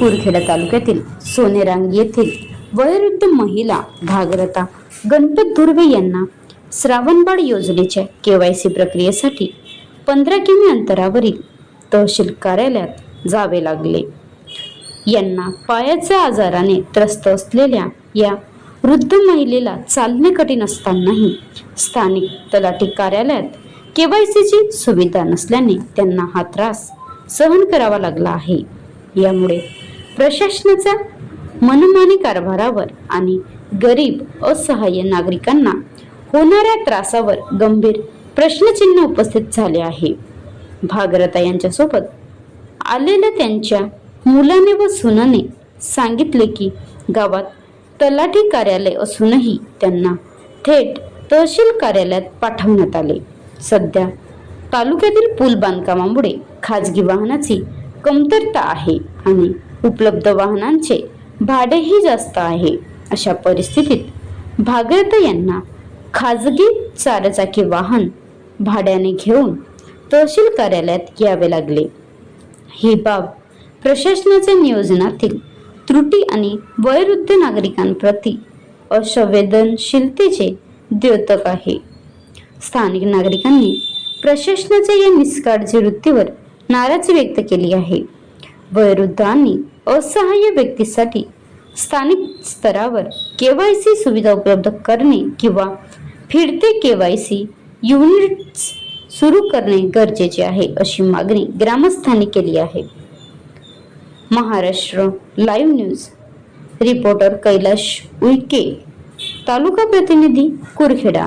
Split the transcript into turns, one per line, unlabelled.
कुरखेडा तालुक्यातील सोनेरांग येथील वयोवृद्ध महिला भागरता गणपत धुर्वे यांना श्रावणबाळ योजनेच्या केवायसी प्रक्रियेसाठी पंधरा किमी अंतरावरील तहसील कार्यालयात जावे लागले. यांना पायाच्या आजाराने त्रस्त असलेल्या या वृद्ध महिलेला चालणे कठीण असतानाही स्थानिक तलाठी कार्यालयात केवायसीची सुविधा नसल्याने त्यांना हा त्रास सहन करावा लागला आहे. यामुळे प्रशासनाच्या मनमानी कारभारावर आणि गरीब असहाय्य नागरिकांना होणाऱ्या त्रासावर गंभीर प्रश्नचिन्ह उपस्थित झाले आहे. भागरता यांच्यासोबत आलेल्या त्यांच्या मुलाने व सुनाने सांगितले की गावात तलाठी कार्यालय असूनही त्यांना थेट तहसील कार्यालयात पाठवण्यात आले. सध्या तालुक्यातील पूल बांधकामामुळे खाजगी वाहनाची कमतरता आहे आणि उपलब्ध वाहनांचे भाडेही जास्त आहे. अशा परिस्थितीत भागरता यांना खाजगी चारचाकी वाहन भाड्याने घेऊन तहसील कार्यालयात यावे लागले. ही बाब प्रशासनाच्या नियोजनातील त्रुटी आणि वयोवृद्ध नागरिकांप्रती असंवेदनशीलतेचे द्योतक आहे. स्थानिक नागरिकांनी प्रशासनाच्या या निष्काळजी वृत्तीवर नाराजी व्यक्त केली आहे. वयोवृद्ध आणि असहाय्य व्यक्तीसाठी स्थानिक स्तरावर केवायसी सुविधा उपलब्ध करणे किंवा फिरते केवायसी युनिट्स सुरू करणे गरजेचे आहे अशी मागणी ग्रामस्थांनी केली आहे. Maharashtra live news. Reporter Kailash Uike. तालुका प्रतिनिधी कुरखेडा.